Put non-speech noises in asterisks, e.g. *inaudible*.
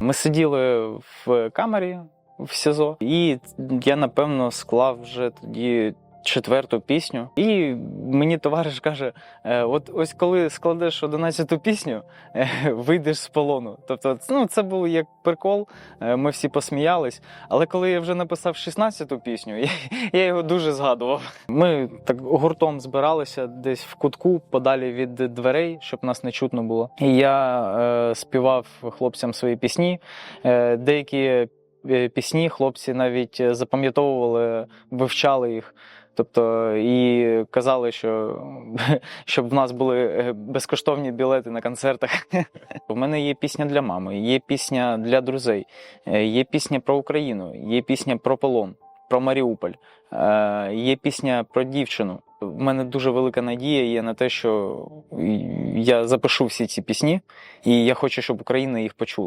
Ми сиділи в камері в СІЗО, і я напевно склав вже тоді. Четверту пісню, і мені товариш каже: е, от ось коли складеш одинадцяту пісню, е, вийдеш з полону. Тобто, ну це був як прикол, е, ми всі посміялись. Але коли я вже написав 16-ту пісню, я, я його дуже згадував. Ми так гуртом збиралися десь в кутку, подалі від дверей, щоб нас не чутно було. І я е, співав хлопцям свої пісні. Е, деякі пісні хлопці навіть запам'ятовували, вивчали їх. Тобто і казали, що *laughs* щоб в нас були е, безкоштовні білети на концертах. *laughs* У мене є пісня для мами, є пісня для друзей, е, є пісня про Україну, є пісня про полон, про Маріуполь, е, є пісня про дівчину. У мене дуже велика надія є на те, що я запишу всі ці пісні, і я хочу, щоб Україна їх почула.